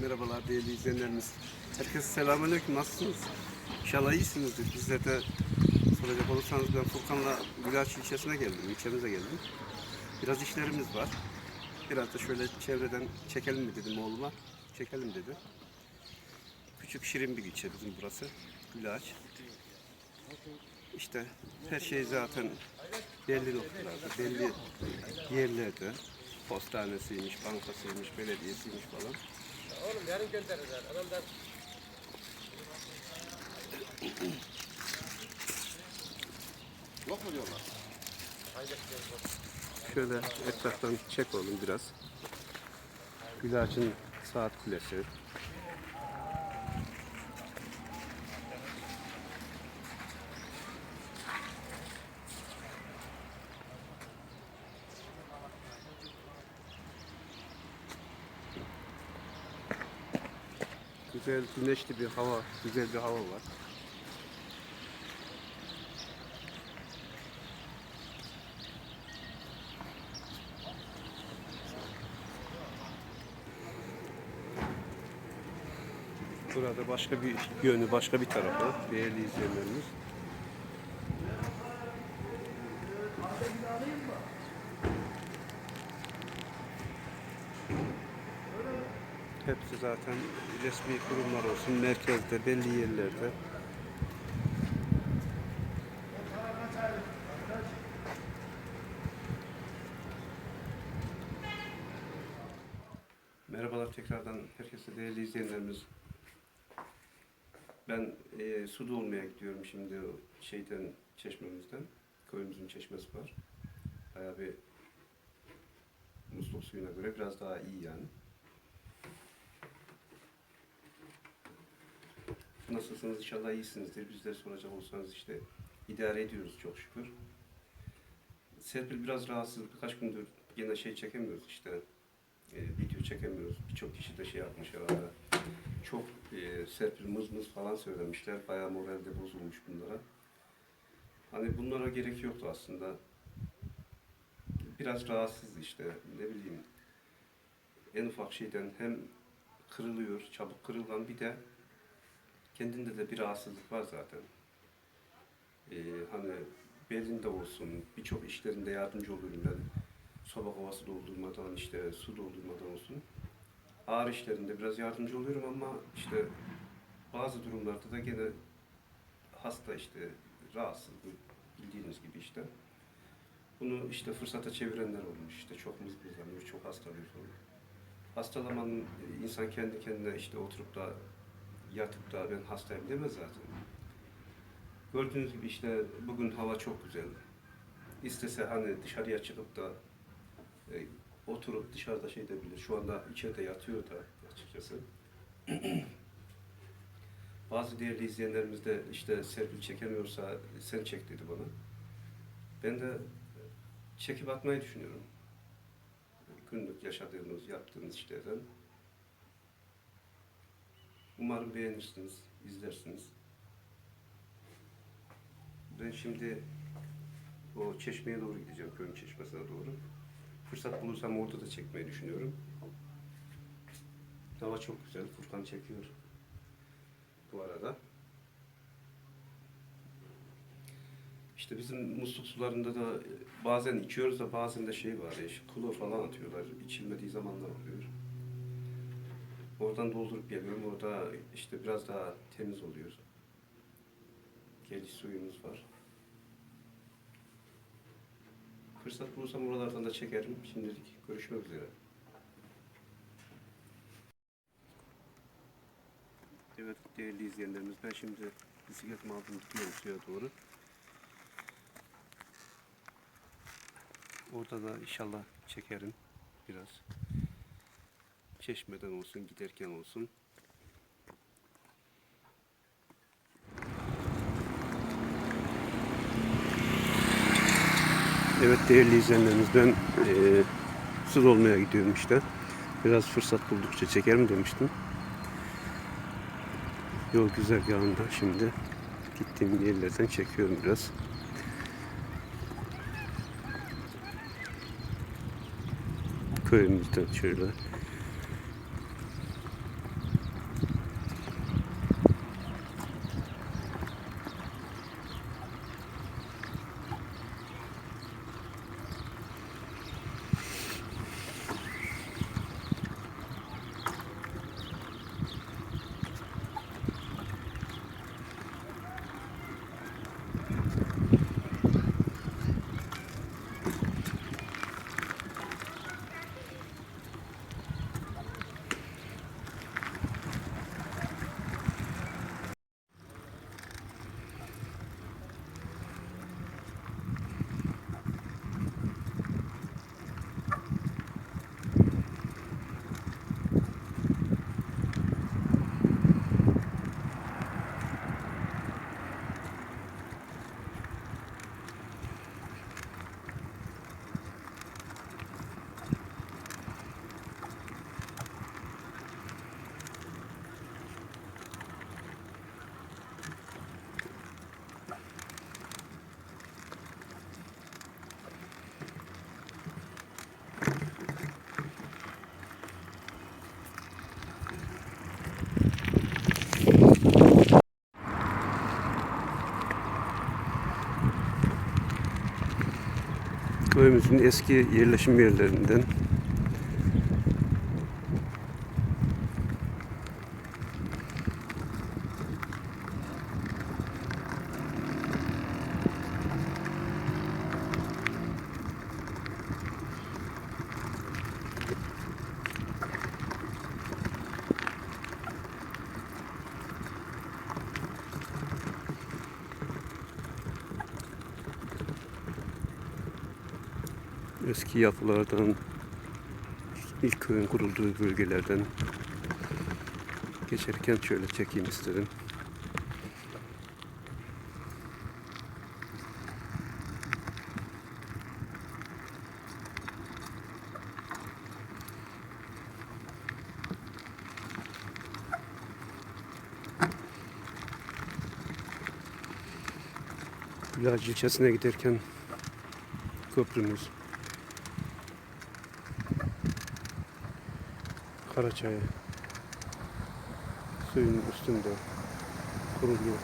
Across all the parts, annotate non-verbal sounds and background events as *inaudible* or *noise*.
Merhabalar değerli izleyenlerimiz. Herkese selamünaleyküm. Nasılsınız? İnşallah iyisinizdir. Bizler de soracak olursanız ben Furkan'la Gülaç ilçesine geldim. ilçemize geldim. Biraz işlerimiz var. Biraz da şöyle çevreden çekelim mi dedim oğluma. Çekelim dedi. Küçük şirin bir ilçe bizim burası. Gülaç. İşte her şey zaten belli noktalarda, belli yerlerde. Postanesiymiş, bankasıymış, belediyesiymiş falan. Oğlum yarın gönderirler. Adamlar Yok mu diyorlar? Şöyle etraftan çek oğlum biraz. Gülaç'ın saat kulesi. Güzel güneşli bir hava, güzel bir hava var. Burada başka bir yönü, başka bir tarafı değerli izleyenlerimiz. Zaten resmi kurumlar olsun, merkezde, belli yerlerde. Merhabalar tekrardan herkese değerli izleyenlerimiz. Ben e, su dolmaya gidiyorum şimdi şeyden çeşmemizden. Köyümüzün çeşmesi var. Bayağı bir musluk suyuna göre biraz daha iyi yani. Nasılsınız inşallah iyisinizdir. Bizleri soracak olsanız işte idare ediyoruz çok şükür. Serpil biraz rahatsız birkaç gündür yine şey çekemiyoruz işte e, video çekemiyoruz. Birçok kişi de şey yapmış herhalde. Çok e, Serpil mız mız falan söylemişler. Bayağı moralde bozulmuş bunlara. Hani bunlara gerek yoktu aslında. Biraz rahatsız işte ne bileyim. En ufak şeyden hem kırılıyor, çabuk kırılan bir de kendinde de bir rahatsızlık var zaten. Ee, hani belinde olsun, birçok işlerinde yardımcı oluyorum ben. Soba kovası doldurmadan, işte su doldurmadan olsun. Ağır işlerinde biraz yardımcı oluyorum ama işte bazı durumlarda da gene hasta işte rahatsız bildiğiniz gibi işte. Bunu işte fırsata çevirenler olmuş işte çok mızmızlanıyor, çok hastalıyor sonra. Hastalamanın e, insan kendi kendine işte oturup da yatıp da ben hastayım demez zaten. Gördüğünüz gibi işte bugün hava çok güzel. İstese hani dışarıya çıkıp da e, oturup dışarıda şey edebilir. Şu anda içeride yatıyor da açıkçası. *clears throat* Bazı değerli izleyenlerimiz de işte Serpil çekemiyorsa sen çek dedi bana. Ben de çekip atmayı düşünüyorum. Günlük yaşadığımız, yaptığımız işlerden. Umarım beğenirsiniz, izlersiniz. Ben şimdi o çeşmeye doğru gideceğim, köyün çeşmesine doğru. Fırsat bulursam orada da çekmeyi düşünüyorum. Hava çok güzel, Furkan çekiyor bu arada. İşte bizim musluk sularında da bazen içiyoruz da bazen de şey var ya, klor falan atıyorlar. İçilmediği zamanlar oluyor. Oradan doldurup geliyorum. Orada işte biraz daha temiz oluyor. Geliş suyumuz var. Fırsat bulursam oralardan da çekerim. Şimdilik görüşmek üzere. Evet değerli izleyenlerimiz ben şimdi bisikletimi aldım gidiyorum suya doğru. Orada da inşallah çekerim biraz. Çeşmeden olsun giderken olsun. Evet değerli izleyenlerimiz ben eee su dolmaya gidiyorum işte. Biraz fırsat buldukça çekerim demiştim. Yol güzergahında şimdi gittiğim yerlerden çekiyorum biraz. Köyümüzden şöyle Köyümüzün eski yerleşim yerlerinden eski yapılardan ilk köyün kurulduğu bölgelerden geçerken şöyle çekeyim istedim. Gülacı ilçesine giderken köprümüz Karaçay suyun üstünde kuruluyor.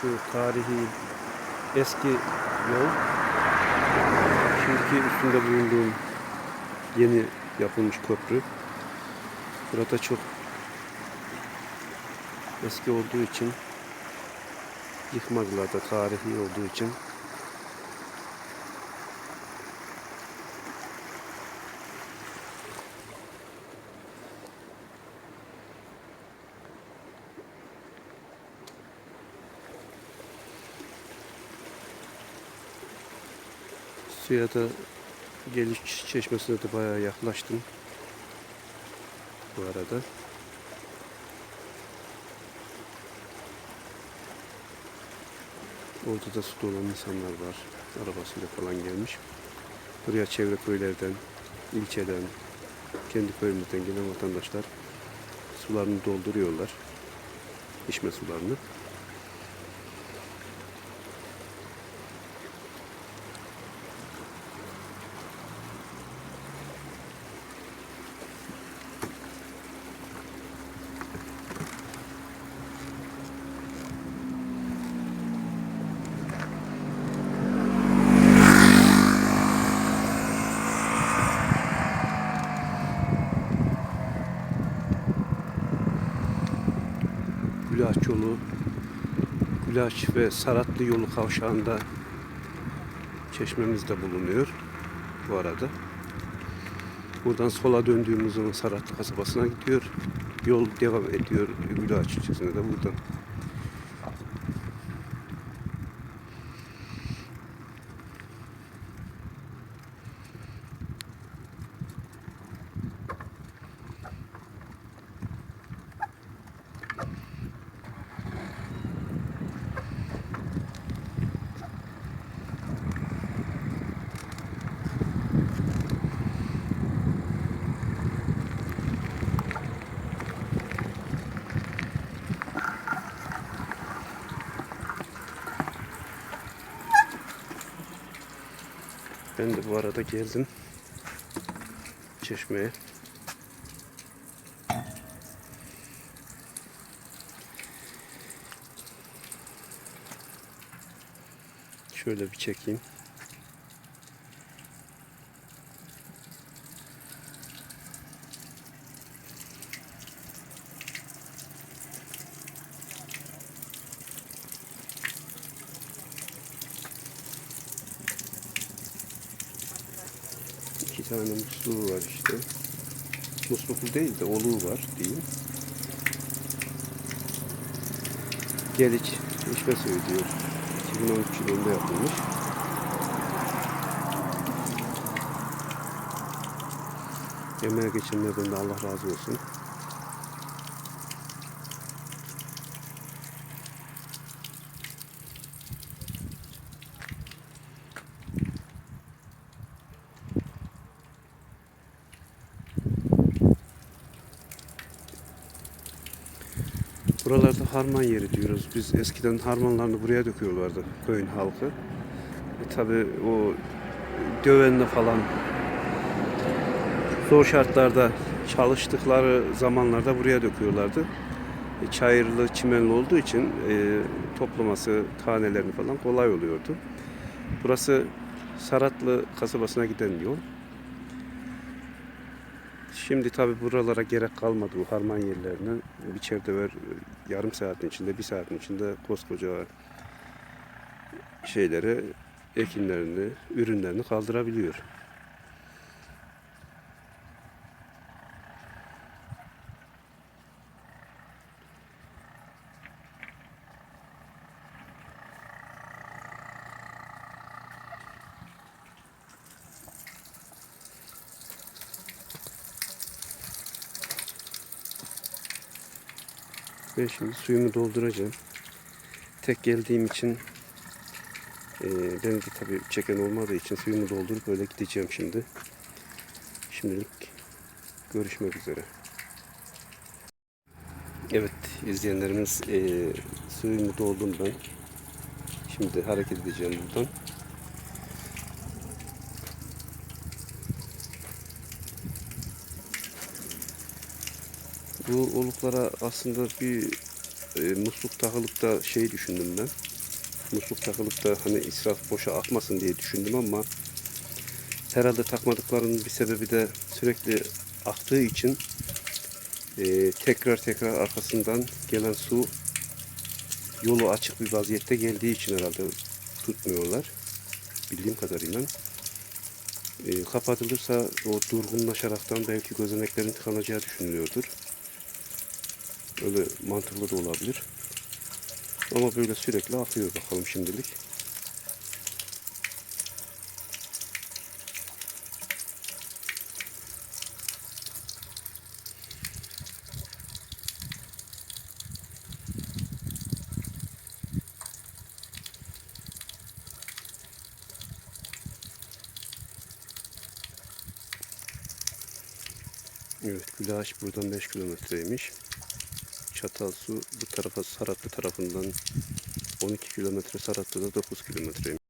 Şu tarihi eski yol şimdiki üstünde bulunduğum yeni yapılmış köprü. Burada çok eski olduğu için yıkmadılar da tarihi olduğu için Suya da geliş çeşmesine de bayağı yaklaştım. Bu arada. Orada da su dolan insanlar var. Arabasıyla falan gelmiş. Buraya çevre köylerden, ilçeden, kendi köyümüzden gelen vatandaşlar sularını dolduruyorlar. İçme sularını. Gülaç yolu, Gülaç ve Saratlı yolu kavşağında çeşmemiz de bulunuyor bu arada. Buradan sola döndüğümüz zaman Saratlı kasabasına gidiyor. Yol devam ediyor Gülaç ilçesine de buradan. Ben de bu arada geldim çeşmeye. Şöyle bir çekeyim. Musluğu var işte. Musluklu değil de oluğu var diyeyim. Geliç içme suyu diyor. 2013 yılında yapılmış. Emeğe geçenlerden de Allah razı olsun. Harman yeri diyoruz. Biz eskiden harmanlarını buraya döküyorlardı köyün halkı. E tabi o dövenle falan zor şartlarda çalıştıkları zamanlarda buraya döküyorlardı. e, çayırlı, çimenli olduğu için e, toplaması, tanelerini falan kolay oluyordu. Burası Saratlı kasabasına giden yol. Şimdi tabi buralara gerek kalmadı bu harman yerlerine. Bir çerdever e, yarım saatin içinde, bir saatin içinde koskoca şeyleri, ekinlerini, ürünlerini kaldırabiliyor. Ben şimdi suyumu dolduracağım. Tek geldiğim için e, benim de tabii çeken olmadığı için suyumu doldurup böyle gideceğim şimdi. Şimdilik görüşmek üzere. Evet izleyenlerimiz e, suyumu doldum ben. Şimdi hareket edeceğim buradan. Bu oluklara aslında bir e, musluk takılıp da şey düşündüm ben. Musluk takılıp da hani israf boşa akmasın diye düşündüm ama herhalde takmadıklarının bir sebebi de sürekli aktığı için e, tekrar tekrar arkasından gelen su yolu açık bir vaziyette geldiği için herhalde tutmuyorlar. Bildiğim kadarıyla. E, kapatılırsa o durgunlaşaraktan belki gözeneklerin tıkanacağı düşünülüyordur. Öyle mantıklı da olabilir. Ama böyle sürekli akıyor bakalım şimdilik. Evet, Gülağaç buradan 5 kilometreymiş. Çatal su bu tarafa Saratlı tarafından 12 kilometre Saratlı'da 9 kilometre.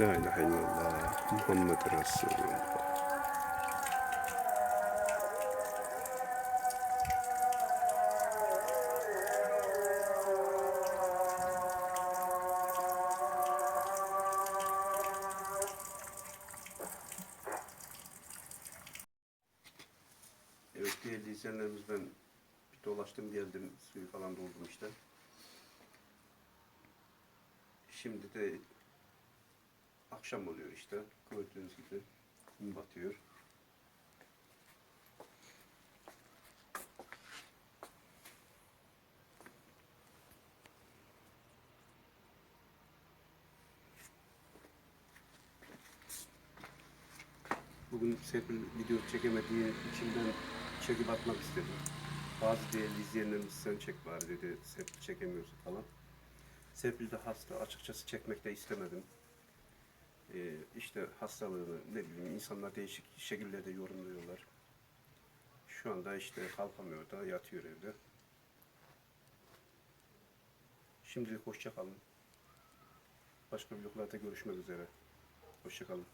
La ilahe illallah Muhammed Resulullah. Evet değerli izleyenlerimiz ben bir dolaştım geldim suyu falan doldum işte. Şimdi de akşam oluyor işte. Gördüğünüz gibi gün batıyor. Bugün Serpil video çekemediği için ben çekip atmak istedim. Bazı değerli izleyenlerimiz sen çek bari dedi. Serpil çekemiyorsun falan. Serpil de hasta. Açıkçası çekmek de istemedim. Ee, işte hastalığını ne bileyim insanlar değişik şekillerde yorumluyorlar. Şu anda işte kalkamıyor da yatıyor evde. Şimdilik hoşça kalın. Başka vloglarda görüşmek üzere. Hoşça kalın.